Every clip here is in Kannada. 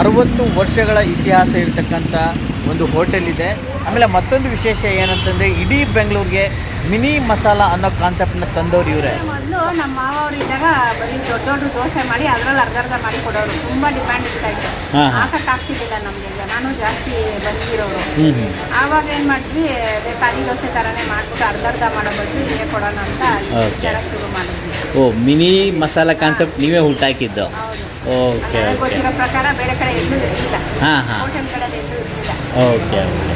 ಅರವತ್ತು ವರ್ಷಗಳ ಇತಿಹಾಸ ಇರತಕ್ಕಂಥ ಒಂದು ಹೋಟೆಲ್ ಇದೆ. ಆಮೇಲೆ ಮತ್ತೊಂದು ವಿಶೇಷ ಏನಂತಂದರೆ ಇಡೀ ಬೆಂಗಳೂರಿಗೆ ಮಿನಿ ಮಸಾಲ ಅನ್ನೋ ಕಾನ್ಸೆಪ್ಟ್ನ ತಂದವರು ಇವರೇ. ಮೊದಲು ನಮ್ಮ ಮಾವವ್ರು ಇದ್ದಾಗ ಬರೀ ದೊಡ್ಡ ದೊಡ್ಡ ದೋಸೆ ಮಾಡಿ ಅದರಲ್ಲಿ ಅರ್ಧ ಅರ್ಧ ಮಾಡಿ ಕೊಡೋರು. ತುಂಬ ಡಿಮ್ಯಾಂಡ್ ಇರ್ತಾ ಇತ್ತು. ಹಾಕಕ್ಕಾಗ್ತಿದ್ದಿಲ್ಲ ನಮಗೆ ನಾನು ಜಾಸ್ತಿ ಬಂದಿರೋರು. ಆವಾಗ ಏನು ಮಾಡಿದ್ವಿ ಖಾಲಿ ದೋಸೆ ಥರನೇ ಮಾಡಿಬಿಟ್ಟು ಅರ್ಧ ಅರ್ಧ ಮಾಡೋ ಬದಲು ಹೀಗೆ ಕೊಡೋಣ ಅಂತ ಶುರು ಮಾಡಿದ್ವಿ. ಓ ಮಿನಿ ಮಸಾಲ ಕಾನ್ಸೆಪ್ಟ್ ನೀವೇ ಹುಟ್ಟಾಕಿದ್ದು. ಹೌದು. ಓಕೆ ಗೊತ್ತಿರೋ ಪ್ರಕಾರ ಬೇರೆ ಕಡೆ ಎಲ್ಲೂ ಇರಲಿಲ್ಲ. ಹಾಂ ಹಾಂ. ಹೋಟೆಲ್ಗಳಲ್ಲಿ ಎಲ್ಲೂ ಇರಲಿಲ್ಲ. ಓಕೆ ಓಕೆ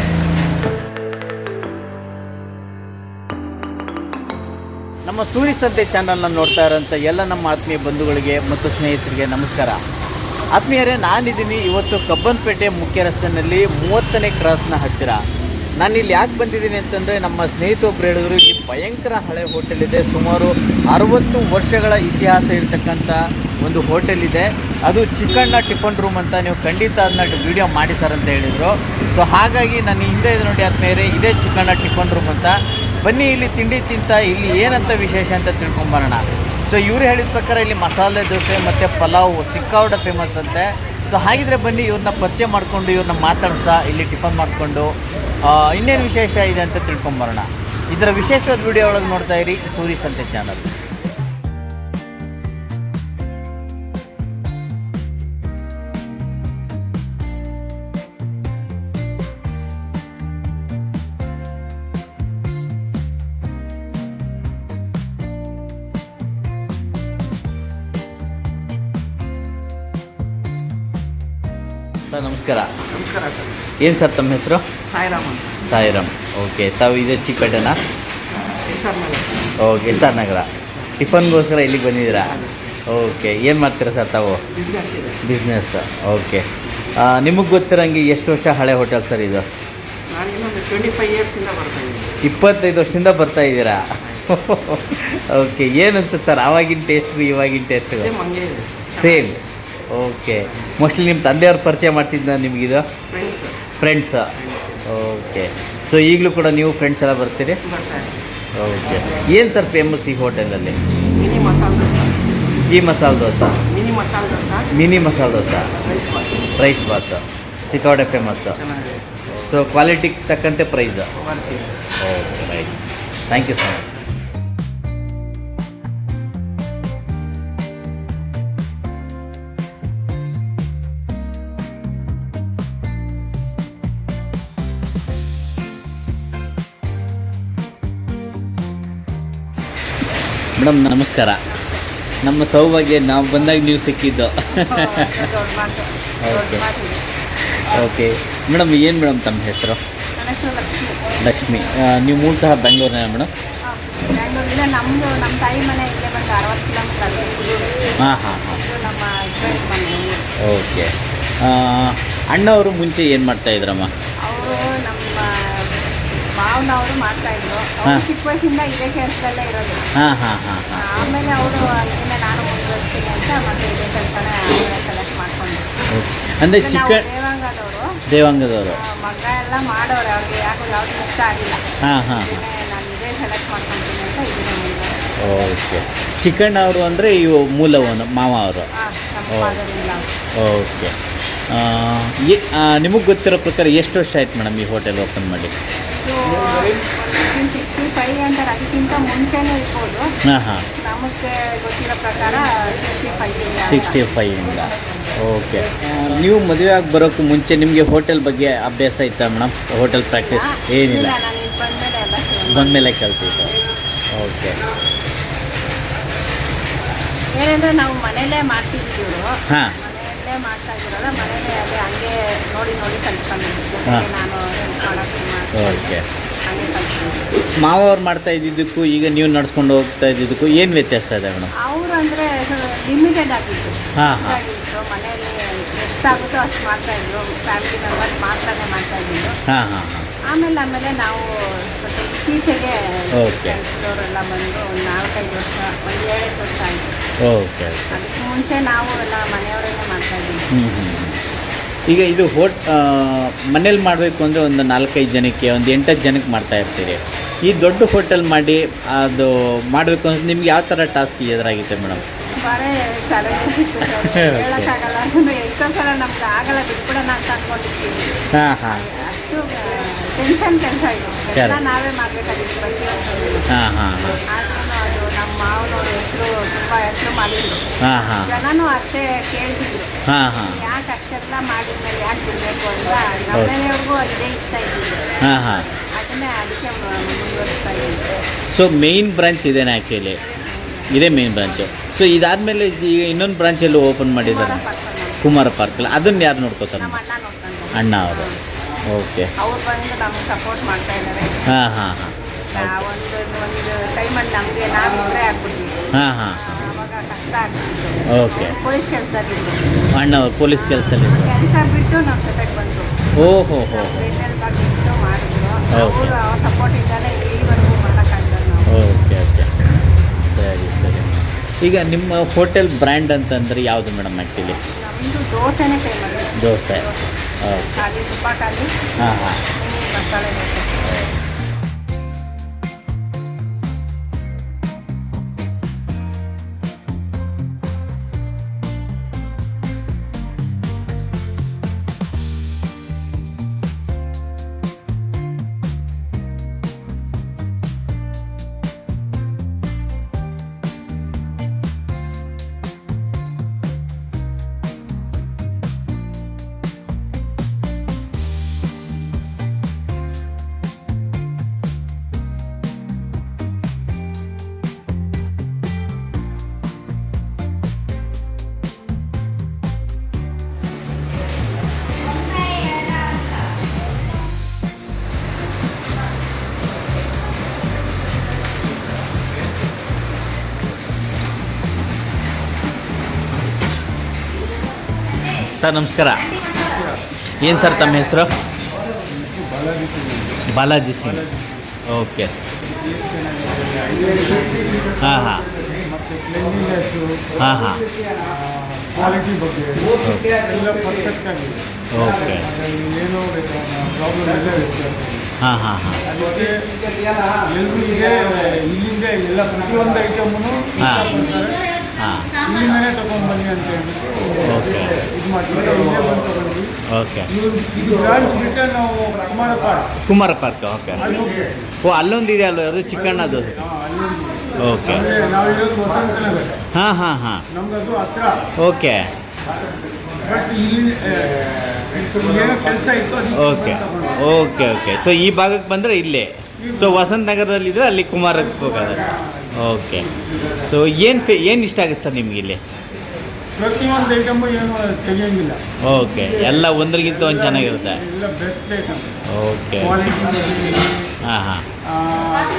ನಮ್ಮ ಸೂರಿ ಸಂತೆ ಚಾನಲ್ನ ನೋಡ್ತಾ ಇರೋಂಥ ಎಲ್ಲ ನಮ್ಮ ಆತ್ಮೀಯ ಬಂಧುಗಳಿಗೆ ಮತ್ತು ಸ್ನೇಹಿತರಿಗೆ ನಮಸ್ಕಾರ. ಆತ್ಮೀಯರೇ ನಾನಿದ್ದೀನಿ ಇವತ್ತು ಕಬ್ಬನ್ಪೇಟೆ ಮುಖ್ಯ ರಸ್ತೆಯಲ್ಲಿ ಮೂವತ್ತನೇ ಕ್ರಾಸ್ನ ಹತ್ತಿರ. ನಾನು ಇಲ್ಲಿ ಯಾಕೆ ಬಂದಿದ್ದೀನಿ ಅಂತಂದರೆ ನಮ್ಮ ಸ್ನೇಹಿತ ಹೇಳಿದ್ರು ಈ ಭಯಂಕರ ಹಳೆ ಹೋಟೆಲ್ ಇದೆ. ಸುಮಾರು ಅರವತ್ತು ವರ್ಷಗಳ ಇತಿಹಾಸ ಇರತಕ್ಕಂಥ ಒಂದು ಹೋಟೆಲ್ ಇದೆ. ಅದು ಚಿಕ್ಕಣ್ಣ ಟಿಫನ್ ರೂಮ್ ಅಂತ ನೀವು ಖಂಡಿತ ಅದನ್ನ ವಿಡಿಯೋ ಮಾಡಿ ಅಂತ ಹೇಳಿದರು. ಸೊ ಹಾಗಾಗಿ ನಾನು ಹಿಂದೆ ಇದು ನೋಡಿ ಆದ್ಮೇಲೆ ಇದೇ ಚಿಕ್ಕಣ್ಣ ಟಿಫನ್ ರೂಮ್ ಅಂತ. ಬನ್ನಿ, ಇಲ್ಲಿ ತಿಂಡಿ ತಿಂತ, ಇಲ್ಲಿ ಏನಂತ ವಿಶೇಷ ಅಂತ ತಿಳ್ಕೊಂಬರೋಣ ಸೊ ಇವರು ಹೇಳಿದ ಪ್ರಕಾರ ಇಲ್ಲಿ ಮಸಾಲೆ ದೋಸೆ ಮತ್ತು ಪಲಾವ್ ಸಿಕ್ಕಾವಡ ಫೇಮಸ್ ಅಂತೆ. ಸೊ ಹಾಗಿದ್ರೆ ಬನ್ನಿ ಇವ್ರನ್ನ ಪರಿಚಯ ಮಾಡಿಕೊಂಡು ಇವ್ರನ್ನ ಮಾತಾಡಿಸ್ತಾ ಇಲ್ಲಿ ಟಿಫನ್ ಮಾಡಿಕೊಂಡು ಇನ್ನೇನು ವಿಶೇಷ ಇದೆ ಅಂತ ತಿಳ್ಕೊಂಬರೋಣ ಇದರ ವಿಶೇಷವಾದ ವಿಡಿಯೋ ಒಳಗೆ ನೋಡ್ತಾ ಇರಿ, ಸೂರಿ ಸಂತೆ ಚಾನಲ್ ಸರ್ ನಮಸ್ಕಾರ. ನಮಸ್ಕಾರ ಸರ್. ಏನು ಸರ್ ತಮ್ಮ ಹೆಸರು? ಸಾಯಿರಾಮ್ ಅಂತ. ಸಾಯಿರಾಮ್. ಓಕೆ ತಾವು ಇದೆ ಚಿಕ್ಕಪೇಟೆನಾ? S sir Nagar. Okay S R Nagar. ಟಿಫನ್ಗೋಸ್ಕರ ಇಲ್ಲಿಗೆ ಬಂದಿದ್ದೀರಾ? ಓಕೆ ಏನು ಮಾಡ್ತೀರಾ ಸರ್ ತಾವು? ಬಿಸ್ನೆಸ್ ಇದೆ. Business okay. ನಿಮಗೆ ಗೊತ್ತಿರೋಂಗೆ ಎಷ್ಟು ವರ್ಷ ಹಳೆ ಹೋಟೆಲ್ ಸರ್ ಇದು? ನಾನು ಇನ್ನೊಂದು ಟ್ವೆಂಟಿ ಫೈವ್ ಇಯರ್ಸಿಂದ ಬರ್ತಾ ಇದ್ದೀನಿ. ಇಪ್ಪತ್ತೈದು ವರ್ಷದಿಂದ ಬರ್ತಾ ಇದ್ದೀರಾ? ಓಕೆ ಏನು ಅನ್ಸುತ್ತೆ ಸರ್? ಆವಾಗಿನ ಟೇಸ್ಟ್ಗೂ ಇವಾಗಿನ ಟೇಸ್ಟ್ಗೂ ಸೇಮ್ ಹಂಗೆ ಇದೆ ಸರ್. Same okay. ಮೋಸ್ಟ್ಲಿ ನಿಮ್ಮ ತಂದೆಯವ್ರು ಪರಿಚಯ ಮಾಡಿಸಿದ್ದ ನಿಮಗಿದು? Friends friends okay. ಸೊ ಈಗಲೂ ಕೂಡ ನೀವು ಫ್ರೆಂಡ್ಸ್ ಎಲ್ಲ ಬರ್ತೀರಿ? ಓಕೆ. ಏನು ಸರ್ ಫೇಮಸ್ ಈ ಹೋಟೆಲಲ್ಲಿ ಮಿನಿ ಮಸಾಲೆ ದೋಸೆ ಈ ಮಸಾಲೆ dosa mini masala dosa mini masala dosa rice Baat ಸಿಕ್ಕಾಡೆ ಫೇಮಸ್ ಸೊ ಕ್ವಾಲಿಟಿಗೆ ತಕ್ಕಂತೆ price okay right thank you so much madam ನಮಸ್ಕಾರ. ನಮ್ಮ ಸೌಭಾಗ್ಯ ನಾವು ಬಂದಾಗ ನೀವು ಸಿಕ್ಕಿದ್ದು. ಮಾತಿದೆ ಓಕೆ. ಮೇಡಮ್ ಏನು ಮೇಡಮ್ ತಮ್ಮ ಹೆಸರು? ಲಕ್ಷ್ಮಿ. ನೀವು ಮೂಲತಃ ಬೆಂಗಳೂರಿನ ಮೇಡಮ್? ಹಾ, ಬ್ಯಾಂಗ್ಳೂರಿಂದ ನಮ್ಮದು ನಮ್ಮ ತಾಯಿ ಮನೆ ಇಲ್ಲೇ ಬಂದು ಅರವತ್ತು ಕಿಲೋಮೀಟರ್ ಅಲ್ಲಿ ಹಾಂ ಹಾಂ ನಮ್ಮ ಓಕೆ. ಅಣ್ಣವರು ಮುಂಚೆ ಏನು ಮಾಡ್ತಾ ಇದ್ರಮ್ಮ? ಅವರು ನಮ್ಮ ಮಾವನವರು ಮಾಡ್ತಾ ಇದ್ರು. ಅವ್ರು ಚಿಕ್ಕ ವಯಸ್ಸಿಂದ ಇದೇ ಕೆಲಸದಲ್ಲೇ ಇರೋದು. ಹಾಂ ಹಾಂ ಹಾಂ ಹಾಂ. ಆಮೇಲೆ ಅವರು ಇದನ್ನೇ ನಾನು ಮುಂದುವರಿಸ್ತೀನಿ ಅಂತ ಮತ್ತೆ ಇದೇ ಕೆಲಸನೇ ಸೆಲೆಕ್ಟ್ ಮಾಡ್ಕೊಂಡು ಅಂದರೆ ಚಿಕ್ಕ ದೇವಾಂಗದವರು. ದೇವಾಂಗದವರು. ಮಗ ಎಲ್ಲ ಮಾಡೋರು ಅವ್ರಿಗೆ ಯಾಕೋ ಯಾವ್ದು ಇಷ್ಟ ಆಗಿಲ್ಲ. ಹಾಂ ಹಾಂ ಹಾಂ. ನಾನು ಇದೇ ಸೆಲೆಕ್ಟ್ ಮಾಡ್ಕೊತೀನಿ ಅಂತ ಇದನ್ನೇ ಓಕೆ ಚಿಕ್ಕಣ್ಣ ಅವರು ಅಂದರೆ ಇವು ಮೂಲವನು ಮಾವ ಅವರು. ಓಕೆ ನಿಮಗೆ ಗೊತ್ತಿರೋ ಪ್ರಕಾರ ಎಷ್ಟು ವರ್ಷ ಆಯ್ತು ಮೇಡಮ್ ಈ ಹೋಟೆಲ್ ಓಪನ್ ಮಾಡಿ? ಸಿಕ್ಸ್ಟಿ ಫೈವ್ ಅಂತಾರೆ ಅದಕ್ಕಿಂತ ಮುಂಚೆನೇ ಇರ್ಬೋದು. ಹಾಂ ಹಾಂ. ನಮಗೆ ಗೊತ್ತಿರೋ ಪ್ರಕಾರ ಸಿಕ್ಸ್ಟಿ ಫೈವ್ ಸಿಕ್ಸ್ಟಿ ಫೈವಿಂದ ಓಕೆ. ನೀವು ಮದುವೆ ಆಗಿ ಬರೋಕ್ಕೂ ಮುಂಚೆ ನಿಮಗೆ ಹೋಟೆಲ್ ಬಗ್ಗೆ ಅಭ್ಯಾಸ ಇತ್ತಾ ಮೇಡಮ್? ಹೋಟೆಲ್ ಪ್ರಾಕ್ಟೀಸ್ ಏನಿಲ್ಲ? ಬಂದಮೇಲೆ ಬಂದಮೇಲೆ ಓಕೆ. ಏನಂದ್ರೆ ನಾವು ಮನೇಲೇ ಮಾಡ್ತಿದ್ದೀವಿ ಹಾಂ. ಮಾಡ್ತಾ ಇದ್ರಲ್ಲ ಮನೇಲೇ ಅದೇ ಹಂಗೆ ನೋಡಿ ನೋಡಿ ಕಲ್ತ್ಕೊಂಡಿದ್ದು ಹಾ. ನಾನು ಮಾಡ್ಕೊಂಡು ಓಕೆ. ಹಂಗೆ ಕಲ್ತ್ಕೊಂಡಿದ್ದು ಮಾವವ್ರು ಮಾಡ್ತಾ ಇದ್ದಿದ್ದಕ್ಕೂ ಈಗ ನೀವು ನಡ್ಸ್ಕೊಂಡು ಹೋಗ್ತಾ ಇದ್ದಿದ್ದಕ್ಕೂ ಏನು ವ್ಯತ್ಯಾಸ ಇದೆ ಮೇಡಮ್? ಅವರು ಅಂದರೆ ಲಿಮಿಟೆಡ್ ಆಗಿತ್ತು. ಹಾಂ ಹಾಂ. ಮನೆಯಲ್ಲಿ ಎಷ್ಟಾಗುತ್ತೋ ಅಷ್ಟು ಮಾಡ್ತಾ ಇದ್ರು. ಫ್ಯಾಮಿಲಿ ಮೆಂಬರ್ಸ್ ಮಾತ್ರನೇ ಮಾಡ್ತಾ ಇದ್ದಿದ್ದು ಹಾಂ ಹಾಂ ಹಾಂ. ಆಮೇಲೆ ಆಮೇಲೆ ನಾವು ಸ್ವಲ್ಪ ಇತ್ತೀಚೆಗೆ Okay. ಕೆಲಸದವರೆಲ್ಲ ಬಂದು ಒಂದು ನಾಲ್ಕೈದು ವರ್ಷ ಒಂದು ಏಳೆಂಟು ವರ್ಷ ಆಯಿತು. ಓಕೆ. ಅದಕ್ಕೆ ಮುಂಚೆ ನಾವು ಎಲ್ಲ ಮಾಡ್ತಾ ಇದ್ದೀವಿ ಹ್ಞೂ ಹ್ಞೂ ಈಗ ಇದು ಹೋಟ್ ಮನೇಲಿ ಮಾಡಬೇಕು ಅಂದರೆ ಒಂದು ನಾಲ್ಕೈದು ಜನಕ್ಕೆ ಒಂದು ಎಂಟತ್ತು ಜನಕ್ಕೆ ಮಾಡ್ತಾ ಇರ್ತೀರಿ. ಈ ದೊಡ್ಡ ಹೋಟೆಲ್ ಮಾಡಿ ಅದು ಮಾಡಬೇಕು ಅಂದ್ರೆ ನಿಮ್ಗೆ ಯಾವ ಥರ ಟಾಸ್ಕ್ ಎದುರಾಗಿತ್ತೆ ಮೇಡಮ್? ತುಂಬಾನೇ ಚಾಲೆಂಜ್ ಇತ್ತು ಸರ್. ಹೇಳಕ್ಕಾಗಲ್ಲ. ಅಂದ್ರೆ ಎಷ್ಟೋ ಸಲ ನಮ್ಗೆ ಆಗಲ್ಲ ಬಿಟ್ಬಿಡೋಣ ಅಂತ ಅನ್ಕೊಂಡಿರ್ತೀವಿ. ಹಾಂ ಹಾಂ. ಅಷ್ಟು ಟೆನ್ಷನ್ ಕೆಲಸ ಇದು. ಎಲ್ಲ ನಾವೇ ಮಾಡ್ಬೇಕಾಗಿತ್ತು. ಪ್ರತಿಯೊಂದು ಹಾಂ ಹಾಂ. ನಮ್ಮ ಮಾವನವ್ರ ಹೆಸರು ತುಂಬ ಹೆಸರು ಮಾಡಿದ್ರು. ಹಾಂ ಹಾಂ. ಜನನೂ ಅಷ್ಟೇ ಕೇಳ್ತಿದ್ರು. ಹಾಂ ಹಾಂ. ಯಾಕೆ ಅಷ್ಟೆಲ್ಲ ಮಾಡಿದ್ಮೇಲೆ ಯಾಕೆ ಬಿಡಬೇಕು ಅಂತ ನಮ್ಮನೆಯವ್ರಿಗೂ ಅದೇ ಇಷ್ಟ ಇದ್ದಿದ್ದು ಹಾಂ ಹಾಂ. ಅದನ್ನೇ ಅದಕ್ಕೆ ಮುಂದುವರಿಸ್ತಾ ಇದ್ದೆ. ಸೊ ಮೇಯ್ನ್ ಬ್ರಾಂಚ್ ಇದೆ ಆ್ಯಕ್ಚುಲಿ ಇದೇ ಮೇನ್ ಬ್ರಾಂಚು ಸೊ ಇದಾದಮೇಲೆ ಈಗ ಇನ್ನೊಂದು ಬ್ರಾಂಚಲ್ಲಿ ಓಪನ್ ಮಾಡಿದ್ದಾರೆ ಕುಮಾರ ಪಾರ್ಕಲ್ಲಿ ಅದನ್ನು ಯಾರು ನೋಡ್ಕೋತಾರೆ? ನಮ್ಮ ಅಣ್ಣ ನೋಡ್ಕೊಂಡು ಅಣ್ಣ ಅವರು. ಓಕೆ ಅವ್ರು ಬಂದು ನಮ್ಗೆ ಸಪೋರ್ಟ್ ಮಾಡ್ತಾ ಇದ್ದಾರೆ ಹಾಂ ಹಾಂ ಹಾಂ. ಒಂದು ಒಂದು ಟೈಮಲ್ಲಿ ನಮಗೆ ನಾವಿಬ್ಬರೇ ಆಗ್ಬಿಟ್ವಿ. ಹಾಂ ಹಾಂ. ಅವಾಗ ಕಷ್ಟ ಆಗ್ತಿತ್ತು. ಓಕೆ. ಪೊಲೀಸ್ ಕೆಲಸದಲ್ಲಿದ್ದು ಅಣ್ಣ ಪೊಲೀಸ್ ಕೆಲಸದಲ್ಲಿ ಕೆಲಸ ಬಿಟ್ಟು ನಮ್ಮ ಜೊತೆಗೆ ಬಂದರು. ಓಹೋ ಹೋ ಬೆನ್ನೆಲ್ ಬಿಟ್ಟು ಮಾಡಿದ್ರು. Okay. ಅವರು ಅವ್ರ ಸಪೋರ್ಟ್ ಇದ್ದಾನೆ ಇಲ್ಲಿವರೆಗೂ ಮಾಡೋಕ್ಕಾಗ್ತದೆ ನಾವು ಓಕೆ ಓಕೆ. ಸರಿ ಸರಿ. ಈಗ ನಿಮ್ಮ ಹೋಟೆಲ್ ಬ್ರ್ಯಾಂಡ್ ಅಂತಂದ್ರೆ ಯಾವುದು ಮೇಡಮ್ ಆ್ಯಕ್ಚುಲಿ ನಮ್ಮದು ದೋಸೆನೇ ಫೇಮಸ್ ದೋಸೆ. ಓಕೆ. ಖಾಲಿ ತುಪ್ಪ ಖಾಲಿ. ಹಾಂ ಹಾಂ. ಮಸಾಲೆ ದೋಸೆ. ಸರ್ ನಮಸ್ಕಾರ. ಏನು ಸರ್ ತಮ್ಮ ಹೆಸರು? ಬಾಲಾಜಿ ಸಿಂಗ್. ಓಕೆ. ಹಾಂ ಹಾಂ. ಹಾಂ ಹಾಂ. ಕ್ವಾಲಿಟಿ ಬಗ್ಗೆ ಎಲ್ಲ ಪರ್ಫೆಕ್ಟ್ ಆಗಿದೆ ಓಕೆ. ಏನೋ ಪ್ರಾಬ್ಲಮ್ ಎಲ್ಲ. ಹಾಂ ಹಾಂ. ಹಾಂ. ಅದಕ್ಕೆ ಎಲ್ರಿಗೆ ಇಲ್ಲಿಂದ ಎಲ್ಲ ಪ್ರತಿಯೊಂದು ಐಟಮನ್ನು ಹಾ. ಹಾಂ. ಇಲ್ಲಿಂದನೇ ತಗೊಂಡ್ಬನ್ನಿ ಅಂತ ಓಕೆ. ಇದು ಮಾಡ್ತೀವಿ. ನಾವು ಇಲ್ಲೇ ಬಂದು ತಗೊಂಡ್ವಿ. ಓಕೆ. ಇವ್ರು ಇದು ಬ್ರಾಂಚ್ ಬಿಟ್ಟರೆ ನಾವು Kumara park. Kumara park okay. ಅಲ್ಲಿ ಹೋಗ್ಬೇಕು ಓ ಅಲ್ಲೊಂದು ಇದೆ ಅಲ್ವ ಅದು. ಚಿಕ್ಕಣ್ಣದು ಅದು ಅಲ್ಲೊಂದು ಓಕೆ. ಅಂದರೆ ನಾವಿರೋದು ವಸಂತ ನಗರ ಹಾಂ ಹಾಂ ಹಾಂ. ನಮ್ಗದು ಹತ್ರ. ಓಕೆ. ಬಟ್ ಇಲ್ಲಿ ಆ, ಏನೋ ಕೆಲಸ ಇತ್ತು ಅದಕ್ಕೆ ಓಕೆ. ತಗೊಂಡ್ವಿ. Okay okay. ಸೊ ಈ ಭಾಗಕ್ಕೆ ಬಂದರೆ ಇಲ್ಲೇ. ಸೊ ವಸಂತ ನಗರದಲ್ಲಿದ್ದರೆ ಅಲ್ಲಿ ಕುಮಾರಕ್ಕೆ ಹೋಗೋದು. ಓಕೆ. ಸೊ ಏನು ಫೇ ಏನು ಇಷ್ಟ ಆಗುತ್ತೆ ಸರ್ ನಿಮಗೆ ಇಲ್ಲಿ? ಪ್ರತಿಯೊಂದು ಐಟಮು ಏನು ತೆಗಿಯಂಗಿಲ್ಲ. ಓಕೆ. ಎಲ್ಲ ಒಂದ್ರಿಗಿಂತ ಒಂದು ಚೆನ್ನಾಗಿರುತ್ತೆ. ಎಲ್ಲ ಬೆಸ್ಟ್ ಐಟಮ್ ಓಕೆ. ಕ್ವಾಲಿಟಿ ಹಾಂ ಹಾಂ.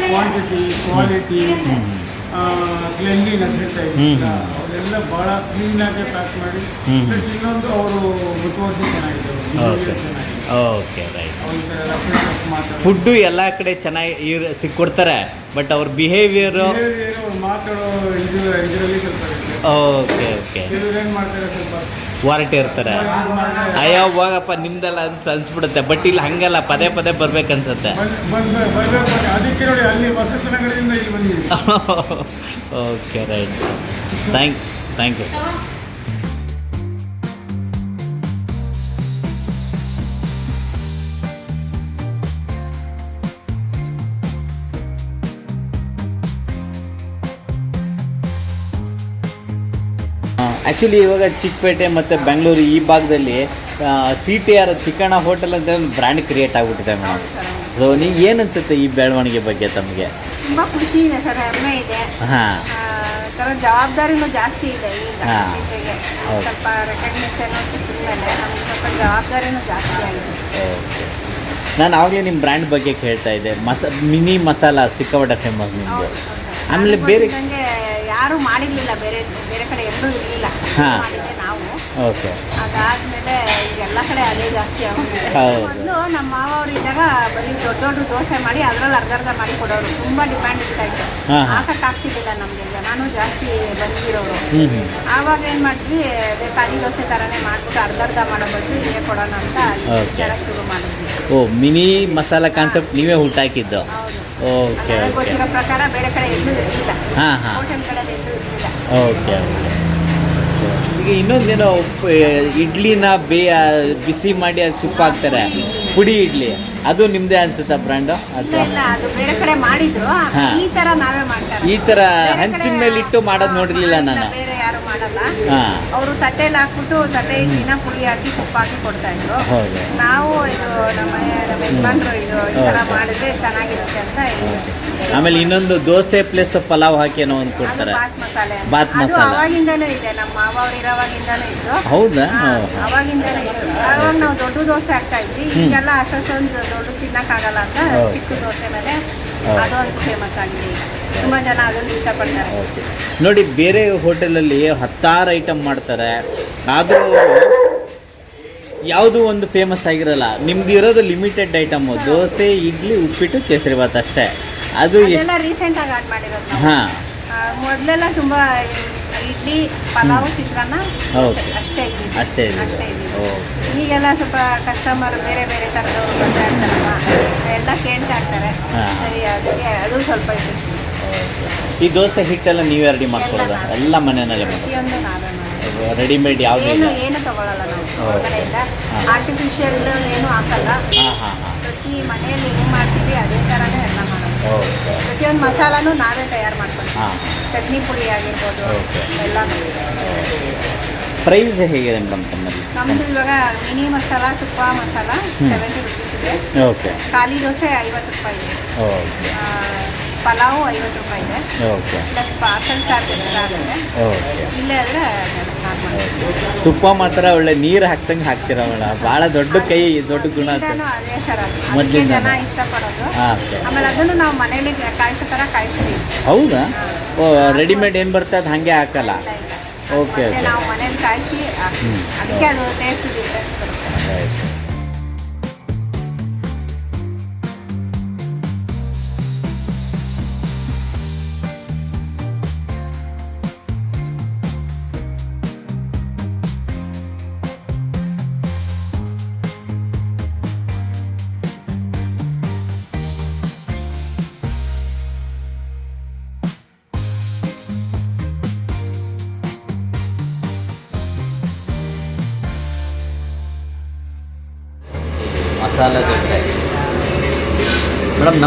ಕ್ವಾಂಟಿಟಿ ಕ್ವಾಲಿಟಿ ಹ್ಞೂ ಕ್ಲೆನ್ಲಿನೆಸ್ ಅಂತ ಹ್ಮ್. ಇಲ್ಲ ಅವರೆಲ್ಲ ಭಾಳ ಕ್ಲೀನಾಗಿ ಪ್ಯಾಕ್ ಮಾಡಿ ಹ್ಮ್. ಪ್ಲಸ್ ಇನ್ನೊಂದು ಅವರು ಮುತುವರ್ಜಿ ಚೆನ್ನಾಗಿದೆ. ಚೆನ್ನಾಗಿದೆ ಓಕೆ ರೈಟ್. ಫುಡ್ಡು ಎಲ್ಲ ಕಡೆ ಚೆನ್ನಾಗಿ ಇರ್ ಸಿಕ್ಕೊಡ್ತಾರೆ ಬಟ್ ಅವ್ರ ಬಿಹೇವಿಯರು Behavior ಅವ್ರು ಮಾತಾಡೋ ಇದು ಇದರಲ್ಲಿ ಸ್ವಲ್ಪ ವ್ಯತ್ಯಾಸ. ಓಕೆ ಓಕೆ ವಾರಂಟಿ ಏನು ಮಾಡ್ತಾರೆ ಸ್ವಲ್ಪ ವಾರಟಿ ಇರ್ತಾರೆ. ಅಯ್ಯೋ ಹೋಗಪ್ಪ ನಿಮ್ದೆಲ್ಲ ಅಂತ ಅನ್ಸ್ಬಿಡುತ್ತೆ ಬಟ್ ಇಲ್ಲಿ ಹಂಗಲ್ಲ ಪದೇ ಪದೇ ಬರ್ಬೇಕನ್ಸುತ್ತೆ. ಬಂದ್- ಬಂದ್- ಬರ್ಬೇಕು ಬನ್ನಿ. ಅದಕ್ಕೆ ನೋಡಿ ಅಲ್ಲಿ ವಸಂತ ಇಲ್ಲಿ ಬಂದಿದ್ದೀವಿ okay right thank thank you actually ಇವಾಗ ಚಿಕ್ಕಪೇಟೆ ಮತ್ತು ಬೆಂಗಳೂರು ಈ ಭಾಗದಲ್ಲಿ C T R Chikkanna hotel ಅಂತ ಒಂದು ಬ್ರ್ಯಾಂಡ್ ಕ್ರಿಯೇಟ್ ಆಗಿಬಿಟ್ಟಿದೆ ಮೇಡಮ್. ಸೊ ನೀವು ಏನು ಅನ್ಸುತ್ತೆ ಈ ಬೆಳವಣಿಗೆ ಬಗ್ಗೆ ತಮಗೆ? ತುಂಬ ಖುಷಿ ಇದೆ ಸರ್ ಹೆಮ್ಮೆ ಇದೆ. ಹಾಂ. ಥರ ಜವಾಬ್ದಾರಿನೂ ಜಾಸ್ತಿ ಇದೆ ಈಗ ಹಾ. ಜೊತೆಗೆ ಹೌದು. ಸ್ವಲ್ಪ ರೆಕಗ್ನಿಷನ್ ನಮ್ಗೆ ಸ್ವಲ್ಪ ಜವಾಬ್ದಾರಿನೂ ಜಾಸ್ತಿ ಆಗಿದೆ. ಓಕೆ. ನಾನು ಆಗಲೇ ನಿಮ್ಮ ಬ್ರ್ಯಾಂಡ್ ಬಗ್ಗೆ ಕೇಳ್ತಾ ಇದ್ದೆ. ಮಸ ಮಿನಿ ಮಸಾಲ ಸಿಕ್ಕಾಪಟ್ಟೆ ಫೇಮಸ್ ನಿಮ್ಮದು. ಆಮೇಲೆ ಬೇರೆ ಗೊತ್ತಿದ್ದಂಗೆ ಯಾರೂ ಮಾಡಿರ್ಲಿಲ್ಲ ಬೇರೆ ಬೇರೆ ಕಡೆ ಎಲ್ಲೂ ಇರಲಿಲ್ಲ. ಹಾ. ಮಾಡಿದ್ದೆ ನಾವು. ಓಕೆ. ಅದಾದ್ಮೇಲೆ ಈಗ ಎಲ್ಲ ಕಡೆ ಅದೇ ಜಾಸ್ತಿ ಆಗೋಗಿದೆ ಹೌದು. ಮೊದಲು ನಮ್ಮ ಮಾವ ಅವ್ರು ಇದ್ದಾಗ ಬರೀ ದೊಡ್ಡ ದೊಡ್ಡ ದೋಸೆ ಮಾಡಿ ಅದ್ರಲ್ಲಿ ಅರ್ಧ ಅರ್ಧ ಮಾಡಿ ಕೊಡೋರು. ತುಂಬಾ ಡಿಮ್ಯಾಂಡ್ ಇರ್ತಾ ಇತ್ತು. ಹಾ, ಹಾ. ಹಾಕಕ್ ಆಗ್ತಿದ್ದಿಲ್ಲ ನಮ್ಗೆ ನಾನು ಜಾಸ್ತಿ ಬಂದಿರೋರು. ಹ್ಞೂ ಹ್ಞೂ ಆವಾಗ ಏನ್ ಮಾಡಿದ್ವಿ ಅದೇ ಖಾಲಿ ದೋಸೆ ತರನೇ ಮಾಡ್ಬಿಟ್ಟು ಅರ್ಧ ಅರ್ಧ ಮಾಡೋ ಬದಲು ಹೀಗೆ ಕೊಡೋಣ ಅಂತ Okay. ವಿಚಾರ ಶುರು ಮಾಡಿದ್ವಿ. ಓ ಮಿನಿ ಮಸಾಲ ಕಾನ್ಸೆಪ್ಟ್ ನೀವೇ ಹುಟ್ಟಾಕಿದ್ದು. ಹೌದು. Okay okay. ಪ್ರಕಾರ ಬೇರೆ ಕಡೆ ಎಲ್ಲೂ ಇರಲಿಲ್ಲ. ಹಾಂ ಹಾಂ. ಹೋಟೆಲ್ ಕಡೆ ಎಲ್ಲೂ ಇರಲಿಲ್ಲ. Okay okay. ಈಗ ಇನ್ನೊಂದೇನೋ ಇಡ್ಲಿನ ಬೇ ಬಿಸಿ ಮಾಡಿ ಅದು ತುಪ್ಪ ಹಾಕ್ತಾರೆ. ಪುಡಿ ಇಡ್ಲಿ. ಅದು ನಿಮ್ಮದೇ ಅನ್ಸುತ್ತಾ ಬ್ರ್ಯಾಂಡು? ಇಲ್ಲ ಅಥವಾ? ಇಲ್ಲ ಅದು ಬೇರೆ ಕಡೆ ಮಾಡಿದ್ರು. ಈ ತರ ನಾವೇ ಮಾಡ್ತಾರೆ ಈ ಥರ ಹಂಚಿನ ಮೇಲೆ ಇಟ್ಟು ಮಾಡೋದು ನೋಡಿರಲಿಲ್ಲ ನಾನು. ಮಾಡಲ್ಲ. ಅವರು ತಟ್ಟೆಲಿ ಹಾಕ್ಬಿಟ್ಟು ತಟ್ಟೆ ಇಡ್ಲಿನ ಪುಡಿ ಹಾಕಿ ತುಪ್ಪ ಹಾಕಿ ಕೊಡ್ತಾ ಇದ್ರು. ಹೌದು. ನಾವು ಇದು ನಮ್ಮ ನಮ್ಮ ಯಜಮಾನ್ರು ಇದು ಈ ಮಾಡಿದ್ರೆ ಚೆನ್ನಾಗಿರುತ್ತೆ ಅಂತ. ಆಮೇಲೆ ಇನ್ನೊಂದು ದೋಸೆ ಪ್ಲಸ್ ಪಲಾವ್ ಹಾಕಿ ಏನೋ ಒಂದು ಅದು ಕೊಡ್ತಾರೆ ಬಾತ್ ಮಸಾಲೆ ಅಂತ. ಬಾತ್ ಅದು ಮಸಾಲ. ಅವಾಗಿಂದನೂ ಇದೆ. ನಮ್ಮ ಮಾವ ಅವ್ರು ಇರೋವಾಗಿಂದನೂ ಇತ್ತು. ಹೌದಾ? ಅವಾಗಿಂದನೇ ಹಾಂ ಹಾಂ ಅವಾಗಿಂದನೂ ಇತ್ತು. ಅವಾಗ ನಾವು ದೊಡ್ಡ ದೋಸೆ ಹಾಕ್ತಾ ಇದ್ವಿ. ಈಗೆಲ್ಲ ಅಷ್ಟೊಂದು ದೊಡ್ಡ ತಿನ್ನಕ್ಕಾಗಲ್ಲ ಅಂತ ಹೌದು. ಚಿಕ್ಕ ದೋಸೆ ಮೇಲೆ ಹೌದು. ಅದೊಂದು ಫೇಮಸ್ ಆಗಿದೆ ಈಗ. ತುಂಬಾ ಜನ ಅದನ್ನು ಇಷ್ಟಪಡ್ತಾರೆ. ಓಕೆ ನೋಡಿ ಬೇರೆ ಹೋಟೆಲಲ್ಲಿ ಹತ್ತಾರು ಐಟಮ್ ಮಾಡ್ತಾರೆ. ಆದರೂ ಯಾವುದೂ ಒಂದು ಫೇಮಸ್ ಆಗಿರಲ್ಲ. ನಿಮ್ದು ಇರೋದು ಲಿಮಿಟೆಡ್ ಐಟಮ್ ದೋಸೆ ಇಡ್ಲಿ ಉಪ್ಪಿಟ್ಟು ಕೇಸರಿ ಭಾತ್ ಅಷ್ಟೇ. ಅದು ಎಲ್ಲ ಅದೆಲ್ಲ ರೀಸೆಂಟ್ ಆಗಿ ಆಡ್ ಮಾಡಿರೋದು ಹಾ. ಮೊದ್ಲೆಲ್ಲ ತುಂಬಾ ಇಡ್ಲಿ ಪಲಾವ್ ಚಿತ್ರಾನ್ನ ಹೌದು. ಅಷ್ಟೇ ಇದ್ದಿದ್ದು. ಅಷ್ಟೇ ಇದೆ ಅಷ್ಟೇ ಇದ್ದಿದ್ದು. ಓಕೆ ಈಗೆಲ್ಲ ಸ್ವಲ್ಪ ಕಸ್ಟಮರ್ ಬೇರೆ ಬೇರೆ ಥರದವ್ರು ಬರ್ತಾ ಇರ್ತಾರಲ್ವ ಎಲ್ಲ ಕೇಳ್ತಾ ಇರ್ತಾರೆ. ಹಾ. ಸರಿ ಅದಕ್ಕೆ ಅದು ಸ್ವಲ್ಪ ಇದು ಈ ದೋಸೆ ಹಿಟ್ಟೆಲ್ಲ ನೀವೇ ರೆಡಿ ಮಾಡ್ಕೊಳ್ಳೋದ? ಎಲ್ಲ ಮನೆಯಲ್ಲೇ ಪ್ರತಿಯೊಂದು ನಾವೇ ಮಾಡೋದು. ರೆಡಿಮೇಡ್ ಯಾವುದು ಏನು ಇಲ್ಲ? ಏನು ತಗೊಳ್ಳಲ್ಲ ನಾವು. ಹೊರಗಡೆಯಿಂದ ಆರ್ಟಿಫಿಷಿಯಲ್ ಏನು ಹಾಕಲ್ಲ. ಹಾಂ ಹಾಂ ಹಾಂ. ಪ್ರತಿ ಮನೆಯಲ್ಲಿ ಹೆಂಗ್ ಮಾಡ್ತೀವಿ ಅದೇ ಥರನೇ ಎಲ್ಲ ಮಾಡೋದು. ಓಕೆ. ಪ್ರತಿಯೊಂದು ಮಸಾಲಾನು ನಾವೇ ತಯಾರು ಹಾಂ. ಚಟ್ನಿ ಪುಡಿ ಆಗಿರ್ಬೋದು ಓಕೆ. ಎಲ್ಲ ಪ್ರೈಸ್ ಹೇಗಿದೆ ಮೇಡಮ್ ತಮ್ಮಲ್ಲಿ? ನಮ್ದು ಇವಾಗ ಮಿನಿ ಮಸಾಲ ತುಪ್ಪ ಮಸಾಲ ಹ್ಮ್. ಸೆವೆಂಟಿ ರುಪೀಸ್ ಇದೆ. ಓಕೆ. ಖಾಲಿ ದೋಸೆ ಐವತ್ತು ರೂಪಾಯಿ ಇದೆ. ಓಕೆ. ಆ, ಪಲಾವು ಐವತ್ತು ರೂಪಾಯಿ ಇದೆ. ಓಕೆ. ಪ್ಲಸ್ ಪಾರ್ಸಲ್ ಚಾರ್ಜ್ ಆಗುತ್ತೆ. ಓಕೆ. ಇಲ್ಲೇ ಆದರೆ ತುಪ್ಪ ಮಾತ್ರ ಒಳ್ಳೆ ನೀರು ಹಾಕ್ದಂಗೆ ಹಾಕ್ತೀರ ಮೇಡಮ್? ಭಾಳ ದೊಡ್ಡ ಕೈ ದೊಡ್ಡ ಗುಣ ಅಂತ. ಅದೇ ಮೊದ್ಲಿಂದಾನು? ಜನ ಇಷ್ಟಪಡೋದು. ಹಾಂ ಓಕೆ. ಆಮೇಲೆ ಅದನ್ನು ನಾವು ಮನೇಲಿ ಕಾಯಿಸೋ ಥರ ಕಾಯಿಸ್ತೀವಿ. ಹೌದಾ? ಓ ರೆಡಿಮೇಡ್ ಏನು ಬರ್ತದೆ ಅದು ಹಾಗೆ ಹಾಕಲ್ಲ? ಇಲ್ಲ, ಇಲ್ಲ. ಓಕೆ ಮತ್ತೆ ಓಕೆ. ನಾವು ಮನೇಲಿ ಕಾಯಿಸಿ. ಅದಕ್ಕೆ ಅದು ಟೇಸ್ಟ್ ಡಿಫ್ರೆನ್ಸ್ ಬರುತ್ತೆ.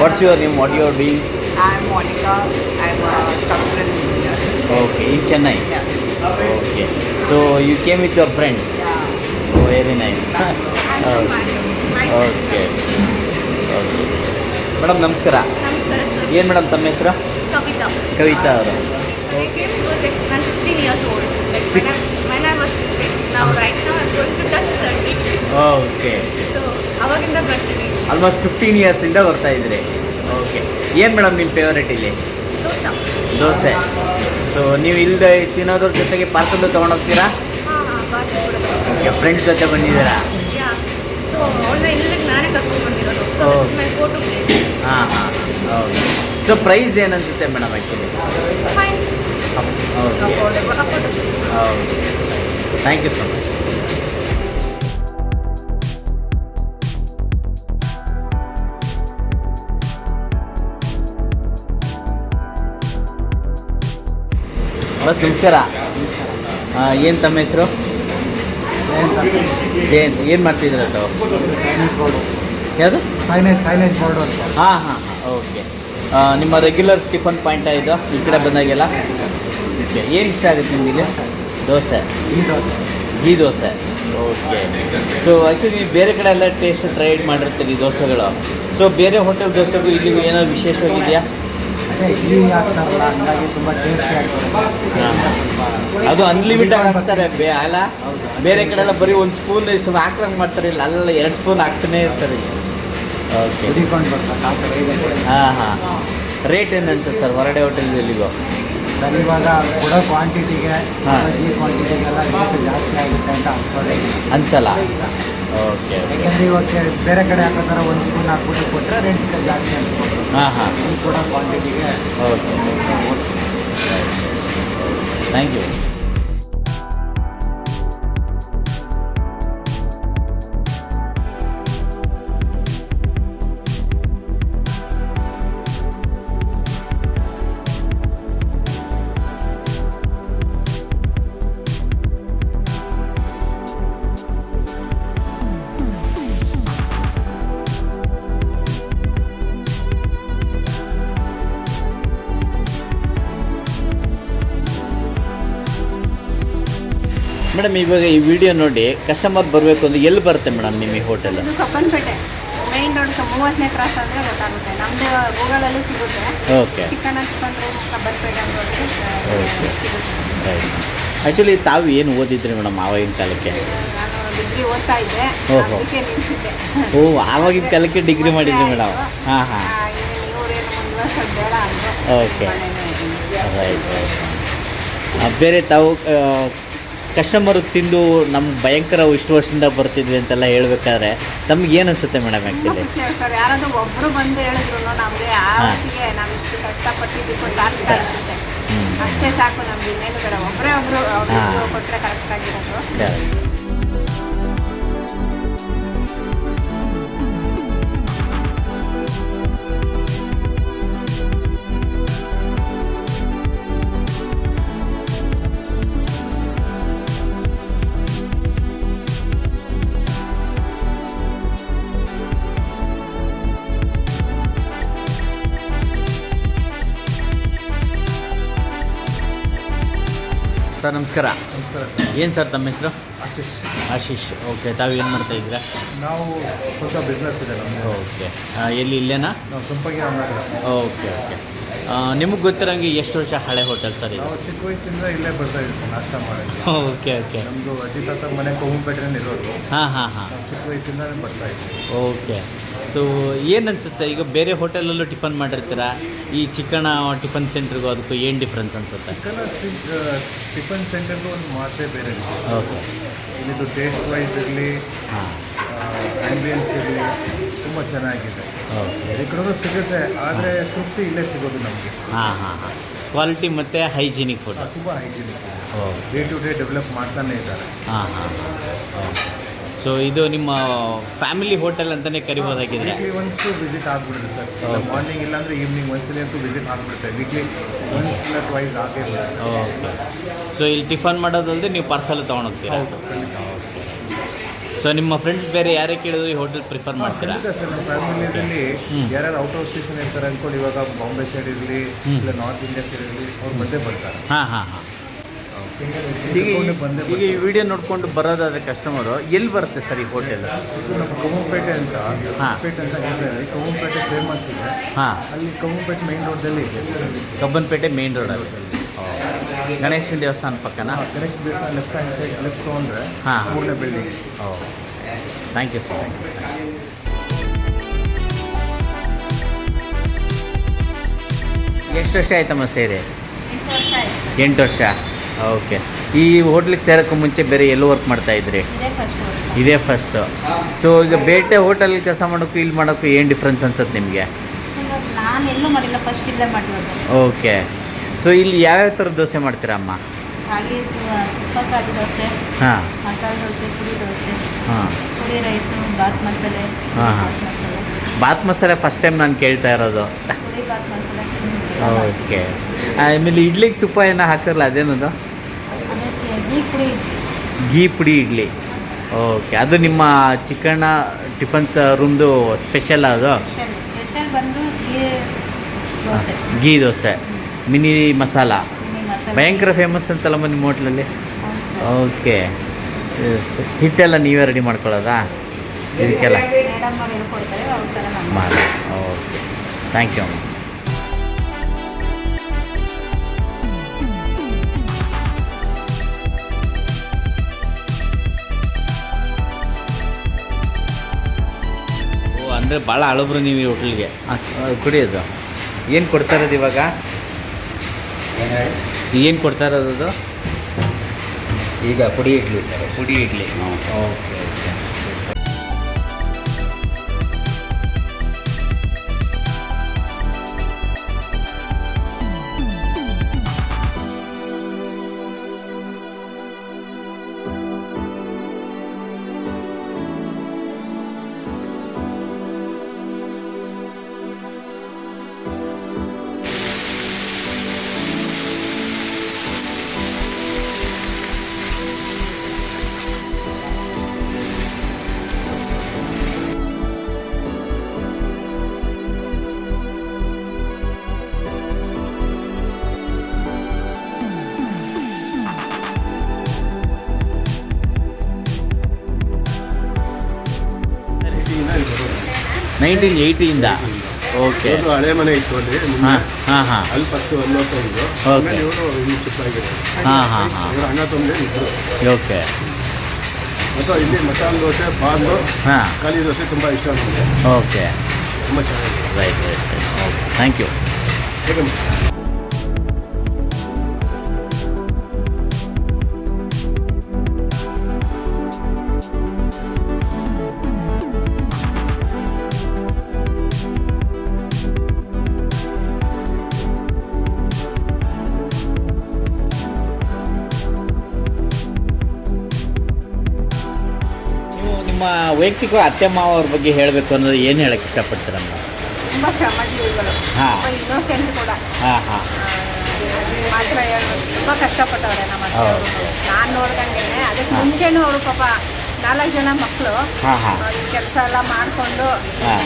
What's your name? What you are doing? I'm Monica. I'm a structural engineer. Okay, in Chennai. Yeah. Okay. So you came with your friend. Yeah. Very nice okay Okay. Madam ನಮಸ್ಕಾರ ನಮಸ್ಕಾರ ಸರ್ ಏನು ಮೇಡಮ್ ತಮ್ಮ ಹೆಸರು ಕವಿತಾ ಕವಿತಾ ಅವರು I came because like, I'm 16 years old. Like when, I, when I was 16, now right now I'm going to touch 30. Okay So ಅವಾಗಿಂದ ಬರ್ತೀನಿ ಆಲ್ಮೋಸ್ಟ್ ಫಿಫ್ಟೀನ್ ಇಯರ್ಸಿಂದ ಬರ್ತಾ ಇದ್ರಿ. ಓಕೆ ಏನು ಮೇಡಮ್ ನಿಮ್ಮ ಫೇವರೇಟ್ ಇಲ್ಲಿ? ದೋಸೆ. ಸೊ ನೀವು ಇಲ್ಲದೆ ತಿನ್ನೋದ್ರ ಜೊತೆಗೆ ಪಾರ್ಸಲ್ ತೊಗೊಂಡೋಗ್ತೀರಾ ಓಕೆ ಫ್ರೆಂಡ್ಸ್ ಜೊತೆ ಬಂದಿದ್ದೀರಾ? ಹಾಂ ಹಾಂ ಓಕೆ ಸೊ ಪ್ರೈಸ್ ಏನು ಅನಿಸುತ್ತೆ madam actually okay okay thank you so much bus ನಮಸ್ಕಾರ. ಏನು ತಮ್ಮ ಹೆಸರು? ಜಯಂತ್. ಏನು ಮಾಡ್ತಿದ್ರ ಯಾವುದು? ಸೈಲೆಂಟ್ ಸೈಲೆಂಟ್ ಬೋರ್ಡ್ ಹಾಂ ಹಾಂ ಓಕೆ. ನಿಮ್ಮ ರೆಗ್ಯುಲರ್ ಟಿಫನ್ ಪಾಯಿಂಟ ಇದು ಈ ಕಡೆ ಬಂದಾಗೆಲ್ಲ? ಓಕೆ. ಏನು ಇಷ್ಟ ಆಗುತ್ತೆ ನಿಮಗೆ? ದೋಸೆ? ಈ ದೋಸೆ. ಓಕೆ. ಸೊ ಆ್ಯಕ್ಚುಲಿ ನೀವು ಬೇರೆ ಕಡೆ ಎಲ್ಲ ಟೇಸ್ಟ್ ಟ್ರೈ ಮಾಡಿರ್ತೀರಿ ದೋಸೆಗಳು. ಸೊ ಬೇರೆ ಹೋಟೆಲ್ ದೋಸೆಗಳು ಇಲ್ಲಿಗೂ ಏನೋ ವಿಶೇಷವಾಗಿದೆಯಾ? ಅದೇ ಈ ಹಾಕ್ತಾರಲ್ಲ ಹಂಗಾಗಿ ತುಂಬ ಟೇಸ್ಟಿ ಆಗ್ತದೆ. ಅದು ಅನ್ಲಿಮಿಟೆಡ್ ಹಾಕ್ತಾರೆ ಬೇ ಅಲ್ಲ? ಬೇರೆ ಕಡೆ ಎಲ್ಲ ಬರೀ ಒಂದು ಸ್ಪೂನ್ ಸ್ವಲ್ಪ ಹಾಕ್ದಂಗೆ ಮಾಡ್ತಾರೆ ಇಲ್ಲ ಅಲ್ಲ ಎರಡು ಸ್ಪೂನ್ ಹಾಕ್ತಾನೆ ಇರ್ತಾರೆ. ಓಕೆ ಬರ್ತಾರೆ ಆ ಇದೆ. ಹಾಂ ಹಾಂ. ರೇಟ್ ಏನು ಅನ್ಸುತ್ತೆ ಸರ್ ಹೊರಡೆ ಹೋಟೆಲ್ ಇಲ್ಲಿಗೂ ಸರ್ ಇವಾಗ ಕೊಡೋ ಕ್ವಾಂಟಿಟಿಗೆ ಈ ಕ್ವಾಂಟಿಟಿಗೆಲ್ಲ ರೇಟ್ ಜಾಸ್ತಿ ಆಗುತ್ತೆ ಅಂತ ಅನ್ಸೋದೇ. ಅನ್ಸಲ್ಲ? ಓಕೆ ಯಾಕೆಂದ್ರೆ ಇವಾಗ ಕೆ- ಬೇರೆ ಕಡೆ ಹಾಕೋ ಥರ ಒಂದು ಸ್ಪೂನ್ ಹಾಕ್ಬಿಟ್ಟು ಕೊಟ್ಟರೆ ರೇಟ್ ಜಾಸ್ತಿ ಅನ್ಸ್ಬೋದು ಹಾಂ ಹಾಂ. ಇದು ಕೊಡೋ ಕ್ವಾಂಟಿಟಿಗೆ ಓಕೆ ಥ್ಯಾಂಕ್ ಯು ಮೇಡಮ್ ಇವಾಗ ಈ ವಿಡಿಯೋ ನೋಡಿ ಕಸ್ಟಮರ್ ಬರಬೇಕು ಅಂದ್ರೆ ಎಲ್ಲಿ ಬರುತ್ತೆ ಮೇಡಮ್ ನಿಮ್ಮ ಈ ಹೋಟೆಲ್? ಇದು ಕಬ್ಬನ್ಪೇಟೆ ಮೈನ್ ರೋಡ್ ಮೂವತ್ತನೇ ಕ್ರಾಸ್ ಅಂದರೆ ಗೊತ್ತಾಗುತ್ತೆ ನಮ್ಮದು ಗೂಗಲಲ್ಲೂ ಸಿಗುತ್ತೆ. ಓಕೆ ಚಿಕನ್ ಅಂತಂದ್ರೆ ಕಬ್ಬನ್ಪೇಟೆ ಅಂತ. ಸಿಗುತ್ತೆ. ರೈಟ್ ಆ್ಯಕ್ಚುಲಿ ತಾವು ಏನು ಓದಿದ್ರಿ ಮೇಡಮ್ ಆವಾಗಿನ ಕಾಲಕ್ಕೆ? ನಾನು ಡಿಗ್ರಿ ಓದ್ತಾ ಇದ್ದೆ. ಓಹೋ. ಅದಕ್ಕೆ ನಿಲ್ಸಿದ್ದೆ. ಓ ಆವಾಗಿನ ಕಾಲಕ್ಕೆ ಡಿಗ್ರಿ ಮಾಡಿದ್ರಿ ಮೇಡಮ್. ಹಾಂ ಹಾಂ. ಓಕೆ ಮುಂದುವರ್ಸೋದು ಬೇಡ ಅಂದರು Okay. ರೈಟ್ ರೈಟ್ ಬೇರೆ ತಾವು ಕಸ್ಟಮರು ತಿಂದು ನಮ್ಮ ಭಯಂಕರ ಇಷ್ಟು ವರ್ಷದಿಂದ ಬರ್ತಿದ್ವಿ ಅಂತೆಲ್ಲ ಹೇಳ್ಬೇಕಾದ್ರೆ ತಮ್ಗೆ ಏನು ಅನ್ಸುತ್ತೆ ಮೇಡಮ್ ಆ್ಯಕ್ಚುಲಿ ಸರ್ ಯಾರಾದ್ರೂ ಒಬ್ರು ಬಂದು ಹೇಳಿದ್ರು ನಮಗೆ ಆ ಹಾ. ಹೊತ್ತಿಗೆ ನಾವು ಇಷ್ಟು ಕಷ್ಟಪಟ್ಟಿದ್ದಕ್ಕೂ ಸಾರ್ಥಕ ಸರಿ. ಅಷ್ಟೇ ಸಾಕು ನಮ್ಗೆ ಇನ್ನೇನು ಬೇಡ. ಒಬ್ಬರೇ ಒಬ್ಬರು ಕೊಟ್ಟರೆ ಕರೆಕ್ಟ್ ಆಗಿರೋದು. ಸರ್ ನಮಸ್ಕಾರ. ನಮಸ್ಕಾರ ಸರ್. ಏನು ಸರ್ ತಮ್ಮ ಹೆಸರು? ಆಶೀಶ್. ಆಶೀಶ್ ಓಕೆ. ತಾವು ಏನು ಮಾಡ್ತಾ ಇದ್ದೀರಾ? ನಾವು ಸ್ವಲ್ಪ ಬಿಸ್ನೆಸ್ ಇದೆ ನಮ್ಮದು ಓಕೆ. ಎಲ್ಲಿ ಇಲ್ಲೇನಾ? ನಾವು ಸಂಪಂಗಿ ರಾಮನಗರ ಓಕೆ ಓಕೆ. ನಿಮಗೆ ಗೊತ್ತಿರೋಂಗೆ ಎಷ್ಟು ವರ್ಷ ಹಳೆ ಹೋಟೆಲ್ ಸರ್ ಇದು? ನಾವು ಚಿಕ್ಕ ವಯಸ್ಸಿಂದ ಇಲ್ಲೇ ಬರ್ತಾ ಇದ್ದೀವಿ ಸರ್ ನಾಷ್ಟ ಮಾಡೋಕ್ಕೆ. Okay okay. ನಮ್ಮದು ಅಜ್ಜಿ ತಾತ ಮನೆ ಕೋಮಪೇಟೆನಲ್ಲಿ ಇರೋದು. ಹಾಂ ಹಾಂ ಹಾಂ. ನಾವು ಚಿಕ್ಕ ವಯಸ್ಸಿಂದ ಬರ್ತಾ ಇದ್ದೀವಿ. ಓಕೆ. ಸೊ ಏನು ಅನ್ಸುತ್ತೆ? ಈಗ ಬೇರೆ ಹೋಟೆಲಲ್ಲೂ ಟಿಫನ್ ಮಾಡಿರ್ತೀರಾ? ಈ ಚಿಕ್ಕಣ ಟಿಫನ್ ಸೆಂಟ್ರಿಗೂ ಅದಕ್ಕೂ ಏನು ಡಿಫ್ರೆನ್ಸ್ ಅನ್ಸುತ್ತೆ? ಟಿಫನ್ ಸೆಂಟರ್ಗೂ ಒಂದು ಮಾತೇ ಬೇರೆ ಇದೆ ಓಕೆ ಇಲ್ಲಿದು ಟೇಸ್ಟ್ ವೈಸ್ ಇರಲಿ ಹಾಂ. ಆ್ಯಂಬಿಯನ್ಸ್ ಇರಲಿ ತುಂಬ ಚೆನ್ನಾಗಿದೆ. ಓಕೆ ಈ ಕಡೆನೂ ಸಿಗುತ್ತೆ ಆದರೆ ತೃಪ್ತಿ ಇಲ್ಲೇ ಸಿಗೋದು ನಮಗೆ. ಹಾಂ ಹಾಂ ಹಾಂ. ಕ್ವಾಲಿಟಿ ಮತ್ತು ಹೈಜಿನಿಕ್ ಫುಡ್ ತುಂಬ hygienic day to day develop ಮಾಡ್ತಾನೆ ಇದ್ದಾರೆ. ಹಾಂ ಹಾಂ ಸೊ ಇದು ನಿಮ್ಮ ಫ್ಯಾಮಿಲಿ ಹೋಟೆಲ್ ಅಂತಲೇ ಕರಿಬೋದಾಗಿದೆ ವೀಕ್ಲಿ ಒನ್ಸ್ ವಿಸಿಟ್ ಆಗ್ಬಿಡುತ್ತೆ ಸರ್. ಮಾರ್ನಿಂಗ್ ಮಾರ್ನಿಂಗ್ ಇಲ್ಲಾಂದ್ರೆ ಈವ್ನಿಂಗ್ ಒಂದ್ಸಲಿ ಅಂತೂ ವಿಸಿಟ್ ಆಗ್ಬಿಡುತ್ತೆ. ವೀಕ್ಲಿ ಒನ್ಸ್ ಇಲ್ಲ ಟ್ವೈಸ್ ಆಗೇ ಬಿಡುತ್ತೆ ಓಕೆ ಸೊ ಇಲ್ಲಿ ಟಿಫನ್ ಮಾಡೋದಲ್ಲದೆ ನೀವು ಪಾರ್ಸಲ್ ತೊಗೊಂಡೋಗ್ತೀರಾ? ಸೊ ನಿಮ್ಮ ಫ್ರೆಂಡ್ಸ್ ಬೇರೆ ಯಾರೇ ಕೇಳಿದ್ರು ಈ ಹೋಟೆಲ್ ಪ್ರಿಫರ್ ಮಾಡ್ತೀರಾ? ಖಂಡಿತ ಸರ್. ನಮ್ಮ ಫ್ಯಾಮಿಲಿಯಲ್ಲಿ ಯಾರು ಯಾರ್ಯಾರು ಔಟ್ ಆಫ್ ಸ್ಟೇಷನ್ ಇರ್ತಾರೆ ಅಂದ್ಕೊಂಡು ಇವಾಗ ಬಾಂಬೆ ಸೈಡ್ ಇರಲಿ ಇಲ್ಲ ನಾರ್ತ್ ಇಂಡಿಯಾ ಸೈಡ್ ಇರಲಿ ಅವ್ರು ಮಧ್ಯೆ ಬರ್ತಾರೆ. ಹಾಂ ಹಾಂ ಹಾಂ. ಈಗ ಈಗ ಈ ವಿಡಿಯೋ ನೋಡ್ಕೊಂಡು ಬರೋದಾದ್ರೆ ಕಸ್ಟಮರು ಎಲ್ಲಿ ಬರುತ್ತೆ ಸರ್ ಈ ಹೋಟೆಲ್ ಕೋಮಪೇಟೆ ನಮ್ಮ ಕಮ್ಮಪೇಟೆ ಅಂತ ಕೋಮಪೇಟೆ ಪೇಟೆ ಅಂತ ಹೇಳ್ತಾರೆ. ಕಮ್ಮಪೇಟೆ ಫೇಮಸ್ ಇದೆ. ಹಾಂ. ಅಲ್ಲಿ ಕಮ್ಮಪೇಟೆ ಮೈನ್ ರೋಡಲ್ಲಿ ಇದೆ. ಕಬ್ಬನ್ಪೇಟೆ ಮೇನ್ ರೋಡಲ್ಲಿ ಗಣೇಶನ ದೇವಸ್ಥಾನ ಪಕ್ಕನಾ? ಗಣೇಶ ದೇವಸ್ಥಾನ ಲೆಫ್ಟ್ ಹ್ಯಾಂಡ್ ಸೈಡ್ ಲೆಫ್ಟ್ ತೊಗೊಂಡ್ರೆ ಹಾ. ಮೂರನೇ ಬಿಲ್ಡಿಂಗ್ ಥ್ಯಾಂಕ್ ಯು ಸರ್ ಎಷ್ಟು ವರ್ಷ ಆಯ್ತಮ್ಮ ಸೇರಿ? ಎಂಟು ವರ್ಷ. ಓಕೆ. ಈ ಹೋಟ್ಲಿಗೆ ಸೇರೋಕ್ಕೂ ಮುಂಚೆ ಬೇರೆ ಎಲ್ಲೂ ವರ್ಕ್ ಮಾಡ್ತಾ ಇದ್ರಿ? ಇದೇ ಫಸ್ಟ್ ಸೊ ಈಗ ಬೇಟೆ ಹೋಟೆಲ್ ಕೆಲಸ ಮಾಡೋಕ್ಕೂ ಇಲ್ಲಿ ಮಾಡೋಕ್ಕೂ ಏನು ಡಿಫ್ರೆನ್ಸ್ ಅನ್ಸುತ್ತೆ ನಿಮಗೆ? ಓಕೆ. ಸೊ ಇಲ್ಲಿ ಯಾವ್ಯಾವ ಥರ ದೋಸೆ ಮಾಡ್ತೀರಾ ಅಮ್ಮ? ಹಾಂ. ಬಾತ್ ಮಸಾಲೆ ಫಸ್ಟ್ ಟೈಮ್ ನಾನು ಕೇಳ್ತಾ ಇರೋದು. ಓಕೆ. ಆಮೇಲೆ ಇಡ್ಲಿಗೆ ತುಪ್ಪ ಏನೋ ಹಾಕಿರಲ್ಲ ಅದೇನದು? ಘೀ ಪುಡಿ ಇಡ್ಲಿ. ಓಕೆ ಅದು ನಿಮ್ಮ ಚಿಕ್ಕಣ್ಣ ಟಿಫನ್ ರೂಮ್ದು ಸ್ಪೆಷಲ್ ಅದು? ಸ್ಪೆಷಲ್ ಬಂದು ghee dosa. Ghee dosa. Mini masala. ಭಯಂಕರ ಫೇಮಸ್ ಅಂತಲ್ಲಮ್ಮ ನಿಮ್ಮ ಹೋಟ್ಲಲ್ಲಿ? ಓಕೆ ಹಿಟ್ಟೆಲ್ಲ ನೀವೇ ರೆಡಿ ಮಾಡ್ಕೊಳ್ಳೋದಾ? ಇದಕ್ಕೆಲ್ಲ. ಮಾಡಿ. ಓಕೆ ಥ್ಯಾಂಕ್ ಯು ಅಂದರೆ ಭಾಳ ಅಳಬ್ರು ನೀವು ಈ ಹೋಟ್ಲಿಗೆ. ಕುಡಿಯೋದು ಏನು ಕೊಡ್ತಾ ಇರೋದು ಇವಾಗ? ಏನು ಕೊಡ್ತಾ ಇರೋದು ಅದು? ಈಗ podi idli sir. Podi idli. Okay. Nineteen ಏಯ್ಟಿಯಿಂದ okay ಅದು ಹಳೆ ಮನೆ ಇತ್ತು ಅಲ್ಲಿ ಹಾಂ ಹಾಂ ಹಾಂ. ಅಲ್ಲಿ ಫಸ್ಟ್ ಒಂದೊಂದು Okay. ಆಮೇಲೆ ಇವರು ಇಲ್ಲಿ ಆಗಿದ್ದಾರೆ. ಹಾಂ ಹಾಂ ಹಾಂ. ಇವರು ಅಣ್ಣ ತಂದೆ ಇದ್ರು. ಓಕೆ ಮತ್ತು ಇಲ್ಲಿ ಮಸಾಲೆ ದೋಸೆ ಬಾಂದು ಹಾಂ. ಖಾಲಿ ದೋಸೆ ತುಂಬ ಇಷ್ಟ ಆಗುತ್ತೆ ಓಕೆ ತುಂಬ ಚೆನ್ನಾಗಿದೆ. Right right right okay thank you ಹೇಗೆ? ನಿಮ್ಮ ವೈಯಕ್ತಿಕ ಅತ್ತೆ ಮಾವ ಅವ್ರ ಬಗ್ಗೆ ಹೇಳಬೇಕು ಅನ್ನೋದು ಏನು ಹೇಳಕ್ಕೆ ಇಷ್ಟಪಡ್ತೀರ ಮೇಡಮ್ ತುಂಬ ಶ್ರಮಜೀವಿಗಳು ಹಾ. ತುಂಬ ಇನ್ನೋಸೆಂಟ್ ಕೂಡ. ಹಾಂ ಹಾಂ. ಮಾತ್ರ ಹೇಳ್ಬೇಕು. ತುಂಬ ಕಷ್ಟಪಟ್ಟವ್ರೆ ನಮ್ಮ ಹೌದು. ನಾನು ನೋಡ್ದಂಗೆ ಅದಕ್ಕೆ ಹಾ. ಮುಂಚೆನೂ ಅವರು ಪಾಪ ನಾಲ್ಕು ಜನ ಮಕ್ಕಳು ಹಾಂ ಹಾಂ. ಕೆಲಸ ಎಲ್ಲ ಮಾಡಿಕೊಂಡು ಹಾಂ.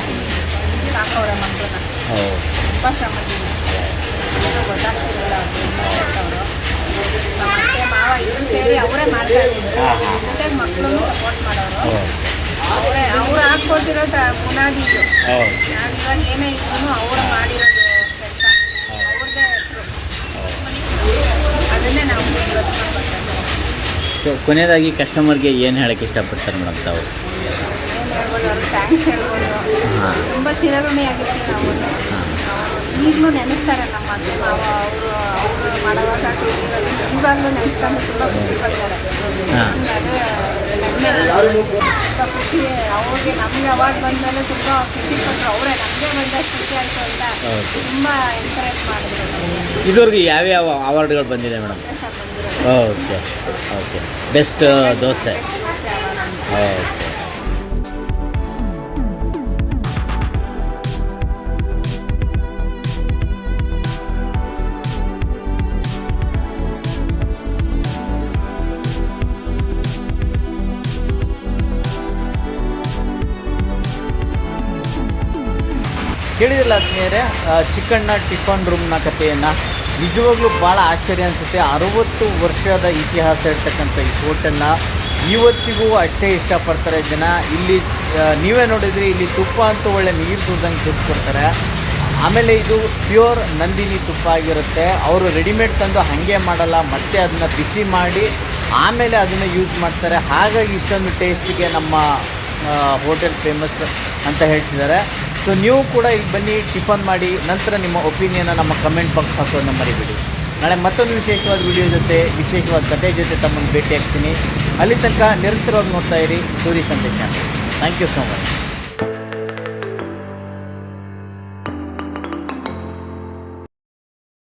ಸಾಕವ್ರೆ ಮಕ್ಕಳನ್ನ ಹೌದು. ತುಂಬ ಶ್ರಮಜೀವಿ. ಏನೂ ಗೊತ್ತಾಗ್ತಿರಲಿಲ್ಲ ಅವರು ನಮ್ಮ ಅತ್ತೆ ಮಾವ ಇಬ್ಬರು ಸೇರಿ ಅವರೇ ಮಾಡ್ತಾ ಇದ್ರು ಹಾ, ಹಾ. ಜೊತೆಗೆ ಮಕ್ಕಳು ಸಪೋರ್ಟ್ ಮಾಡೋರು. ಹೌದು. ಅವರೇ ತ- ಬುನಾದಿ ಇದು. ಹೌದು. ನಾನು ಇವಾಗ ಏನೇ ಇದ್ರು ಅವ್ರು ಮಾಡಿರೋದು ಕೆಲಸ. ಅವ್ರದ್ದೇ ಅದನ್ನೇ ನಾವು ಕೊನೆಯದಾಗಿ ಕಸ್ಟಮರ್ಗೆ ಏನು ಹೇಳಕ್ಕೆ ಇಷ್ಟಪಡ್ತಾರೆ ಮೇಡಮ್ ತಾವು? ಏನು ಹೇಳ್ಬೋದು ಅವ್ರು ಥ್ಯಾಂಕ್ಸ್ ಹೇಳ್ಬೋದು. ತುಂಬ ಚಿರಋಣಿ ಆಗಿರ್ತೀವಿ ನಾವು. ಈಗಲೂ ನೆನೆಸ್ತಾರೆ ನಮ್ಮ ಮಾವ ಅವರು ಅವರು ಮಾಡುವಾಗ ಇವಾಗಲೂ ನೆನೆಸ್ಕೊಂಡು ತುಂಬ ಖುಷಿ ಪಡ್ತಾರೆ. ಅದೇ ತುಂಬ ಖುಷಿ ಅವ್ರಿಗೆ ನಮಗೆ ಅವಾರ್ಡ್ ಬಂದಮೇಲೆ ತುಂಬ ಖುಷಿ ಪಟ್ಟರು ಅವರೇ ನಮಗೆ ಬಂದಷ್ಟು ಖುಷಿ ಆಯಿತು ಅಂತ. ತುಂಬ ಎಂಕರೇಜ್ ಮಾಡಿದ್ರು ಇದುವರೆಗೂ ಯಾವ್ಯಾವ ಅವಾರ್ಡ್ಗಳು ಬಂದಿದೆ madam okay okay best dosa okay ಕೇಳಿದಿಲ್ಲ ಸ್ನೇಹಿತರೆ ಚಿಕ್ಕಣ್ಣ ಟಿಫನ್ ರೂಮ್ನ ಕಥೆಯನ್ನು ನಿಜವಾಗ್ಲೂ ಭಾಳ ಆಶ್ಚರ್ಯ ಅನಿಸುತ್ತೆ. ಅರುವತ್ತು ವರ್ಷದ ಇತಿಹಾಸ ಇರ್ತಕ್ಕಂಥ ಈ ಹೋಟೆಲ್ನ ಇವತ್ತಿಗೂ ಅಷ್ಟೇ ಇಷ್ಟಪಡ್ತಾರೆ ಜನ. ಇಲ್ಲಿ ನೀವೇ ನೋಡಿದ್ರಿ, ಇಲ್ಲಿ ತುಪ್ಪ ಅಂತೂ ಒಳ್ಳೆ ನೀರು ಸುರಿದಂಗೆ ತುಪ್ಪ ಕೊಡ್ತಾರೆ ಆಮೇಲೆ ಇದು ಪ್ಯೂರ್ ನಂದಿನಿ ತುಪ್ಪ ಆಗಿರುತ್ತೆ. ಅವರು ರೆಡಿಮೇಡ್ ತಂದು ಹಾಗೆ ಮಾಡಲ್ಲ, ಮತ್ತೆ ಅದನ್ನು ಬಿಸಿ ಮಾಡಿ ಆಮೇಲೆ ಅದನ್ನು ಯೂಸ್ ಮಾಡ್ತಾರೆ. ಹಾಗಾಗಿ ಇಷ್ಟೊಂದು ಟೇಸ್ಟಿಗೆ ನಮ್ಮ ಹೋಟೆಲ್ ಫೇಮಸ್ ಅಂತ ಹೇಳ್ತಿದ್ದಾರೆ. ಸೊ ನೀವು ಕೂಡ ಇಲ್ಲಿ ಬನ್ನಿ, ಟಿಫನ್ ಮಾಡಿ, ನಂತರ ನಿಮ್ಮ ಒಪಿನಿಯನ್ನ ನಮ್ಮ ಕಮೆಂಟ್ ಬಾಕ್ಸ್ ಹಾಕೋದನ್ನ ಮರಿಬೇಡಿ. ನಾಳೆ ಮತ್ತೊಂದು ವಿಶೇಷವಾದ ವಿಡಿಯೋ ಜೊತೆ, ವಿಶೇಷವಾದ ಕಥೆ ಜೊತೆ ತಮ್ಮನ್ನು ಭೇಟಿ ಆಗ್ತೀನಿ ಅಲ್ಲಿ ತನಕ ನಿರಂತರವಾಗಿ ನೋಡ್ತಾ ಇರಿ. ಸೂರಿ ಸಂದೇಶ. Thank you so much